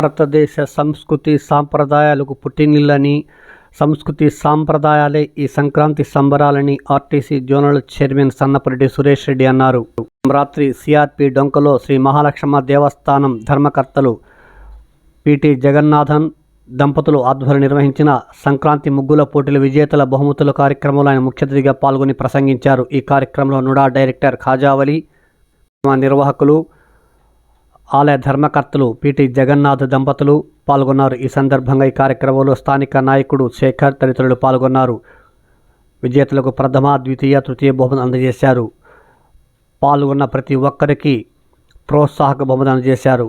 భారతదేశ సంస్కృతి సాంప్రదాయాలకు పుట్టినిల్లని. సంస్కృతి సాంప్రదాయాలే ఈ Sankranti సంబరాలని RTC zonal chairman Sannapareddy Suresh Reddy అన్నారు. రాత్రి సిఆర్పి డొంకలో శ్రీ మహాలక్ష్మ దేవస్థానం ధర్మకర్తలు పిటి జగన్నాథన్ దంపతులు ఆధ్వర్యం నిర్వహించిన సంక్రాంతి ముగ్గుల పోటీల విజేతల బహుమతుల కార్యక్రమంలో ఆయన ముఖ్య అతిథిగా పాల్గొని ప్రసంగించారు. ఈ కార్యక్రమంలో నుడా డైరెక్టర్ ఖాజావలి మా నిర్వాహకులు ఆలయ ధర్మకర్తలు పిటి జగన్నాథ్ దంపతులు పాల్గొన్నారు. ఈ సందర్భంగా ఈ కార్యక్రమంలో స్థానిక నాయకుడు శేఖర్ తదితరులు పాల్గొన్నారు. విజేతలకు ప్రథమ ద్వితీయ తృతీయ బహుమతి అందజేశారు. పాల్గొన్న ప్రతి ఒక్కరికి ప్రోత్సాహక బహుమతి అందజేశారు.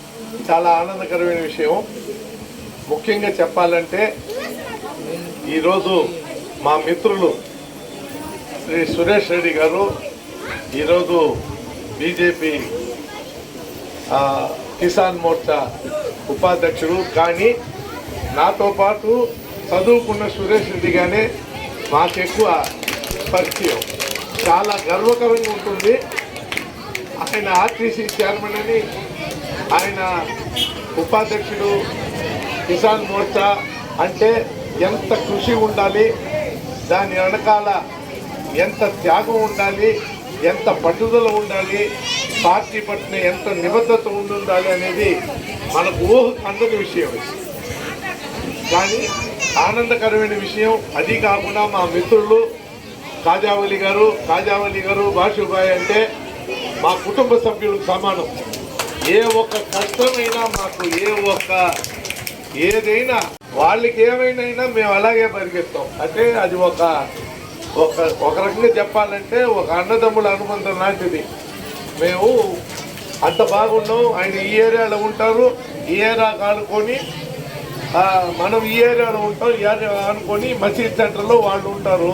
చాలా ఆనందకరమైన విషయం. ముఖ్యంగా చెప్పాలంటే ఈరోజు మా మిత్రులు శ్రీ సురేష్ రెడ్డి గారు ఈరోజు బీజేపీ కిసాన్ మోర్చా ఉపాధ్యక్షుడు. కానీ నాతో పాటు చదువుకున్న సురేష్ రెడ్డి గానే మాకెక్కువ పరిచయం. చాలా గర్వకరంగా ఉంటుంది. ఆయన ఆర్టీసీ చైర్మన్ అని ఆయన ఉపాధ్యక్షుడు కిసాన్ మోర్చా అంటే ఎంత కృషి ఉండాలి దాని వెనకాల ఎంత త్యాగం ఉండాలి ఎంత పట్టుదల ఉండాలి పార్టీ పట్ల ఎంత నిబద్ధత ఉండాలి అనేది మనకు ఊహకు అందని విషయం కానీ ఆనందకరమైన విషయం అది కాకుండా మా మిత్రులు కాజావలి గారు కాజావలి గారు బాషుబాయ్ అంటే మా కుటుంబ సభ్యులకు సమానం. ఏ ఒక్క కష్టమైనా మాకు ఏ ఒక్క ఏదైనా వాళ్ళకి ఏమైనా మేము అలాగే పరిగెత్తాం. అంటే అది ఒక ఒక ఒక రకంగా చెప్పాలంటే ఒక అన్నదమ్ముల అనుబంధం లాంటిది. మేము అంత బాగున్నాం ఆయన ఈ ఏరియాలో ఉంటారు ఈ ఏరియా కానుకొని మనం ఈ ఏరియాలో ఉంటాం ఈ ఏరియా అనుకొని మసీద్ సెంటర్లో వాళ్ళు ఉంటారు.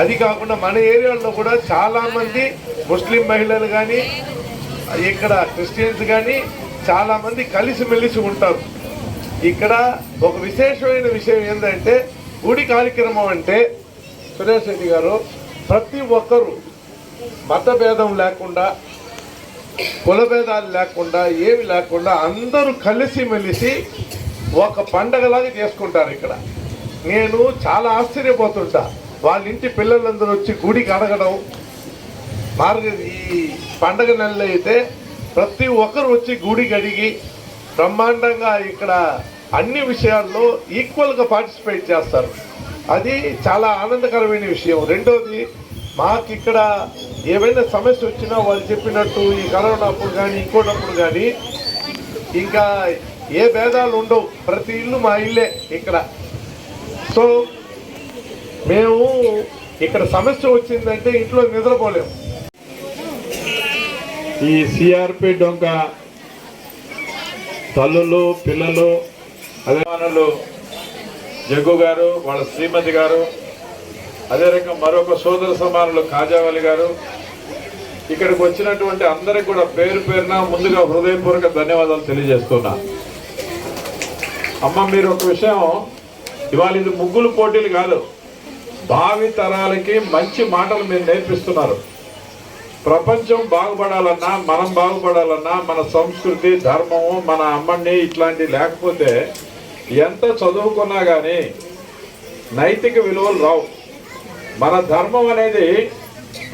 అది కాకుండా మన ఏరియాలో కూడా చాలా మంది ముస్లిం మహిళలు కానీ ఇక్కడ క్రిస్టియన్స్ కానీ చాలా మంది కలిసిమెలిసి ఉంటారు. ఇక్కడ ఒక విశేషమైన విషయం ఏంటంటే గుడి కార్యక్రమం అంటే సురేష్ రెడ్డి గారు ప్రతి ఒక్కరూ మత భేదం లేకుండా కులభేదాలు లేకుండా ఏమి లేకుండా అందరూ కలిసిమెలిసి ఒక పండగలాగా చేసుకుంటారు ఇక్కడ. నేను చాలా ఆశ్చర్యపోతుంటా. వాళ్ళ ఇంటి పిల్లలందరూ వచ్చి గుడికి అడగడం మార్గ ఈ పండగ నెలలో అయితే ప్రతి ఒక్కరు వచ్చి గుడికి అడిగి బ్రహ్మాండంగా ఇక్కడ అన్ని విషయాల్లో ఈక్వల్గా పార్టిసిపేట్ చేస్తారు. అది చాలా ఆనందకరమైన విషయం. రెండోది మాకు ఇక్కడ ఏవైనా సమస్య వచ్చినా వాళ్ళు చెప్పినట్టు ఈ కరోనా కానీ ఇంకోటప్పుడు కానీ ఇంకా ఏ భేదాలు ఉండవు. ప్రతి ఇల్లు మా ఇల్లే ఇక్కడ. సో మేము ఇక్కడ సమస్య వచ్చిందంటే ఇంట్లో నిద్రపోలేము ఈ సిఆర్పి డొంక తల్లులు పిల్లలు అభిమానులు జగ్గు గారు వాళ్ళ శ్రీమతి గారు అదే రకంగా మరొక సోదర సమానులు కాజావలి గారు ఇక్కడికి వచ్చినటువంటి అందరికి కూడా పేరు పేరున ముందుగా హృదయపూర్వక ధన్యవాదాలు తెలియజేస్తున్నా. అమ్మ మీరు ఒక విషయం ఇవాళ ఇది ముగ్గులు పోటీలు కాదు. భావి తరాలకి మంచి మాటలు మీరు నేర్పిస్తున్నారు. ప్రపంచం బాగుపడాలన్నా మనం బాగుపడాలన్నా మన సంస్కృతి ధర్మము మన అమ్మని ఇట్లాంటి లేకపోతే ఎంత చదువుకున్నా కానీ నైతిక విలువలు రావు. మన ధర్మం అనేది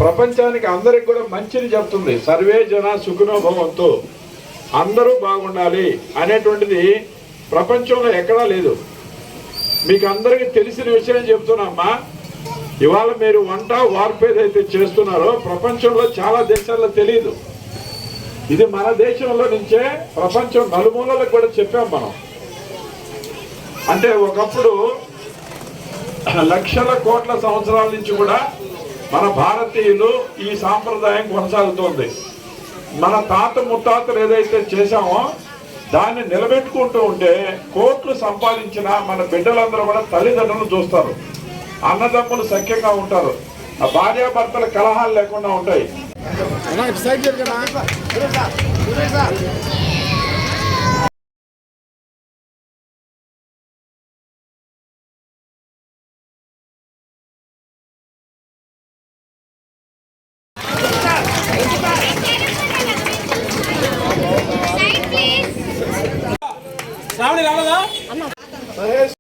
ప్రపంచానికి అందరికి కూడా మంచిని చెప్తుంది. సర్వే జన సుఖనోభవంతో అందరూ బాగుండాలి అనేటువంటిది ప్రపంచంలో ఎక్కడా లేదు. మీకు అందరికీ తెలిసిన విషయం చెప్తున్నామ్మా ఇవాళ మీరు వంట వార్పు ఏదైతే చేస్తున్నారో ప్రపంచంలో చాలా దేశాల్లో తెలియదు ఇది మన దేశంలో నుంచే ప్రపంచం నలుమూలలకు కూడా చెప్పాం మనం. అంటే ఒకప్పుడు లక్షల కోట్ల సంవత్సరాల నుంచి కూడా మన భారతీయులు ఈ సాంప్రదాయం కొనసాగుతోంది. మన తాత ముత్తాతలు ఏదైతే చేశామో దాన్ని నిలబెట్టుకుంటూ ఉంటే కోట్లు సంపాదించిన మన బిడ్డలందరూ కూడా తల్లిదండ్రులు చూస్తారు. అన్నదమ్ములు సఖ్యంగా ఉంటారు. ఆ భార్యాభర్తల కలహాలు లేకుండా ఉంటాయి. శ్రావణి రావదా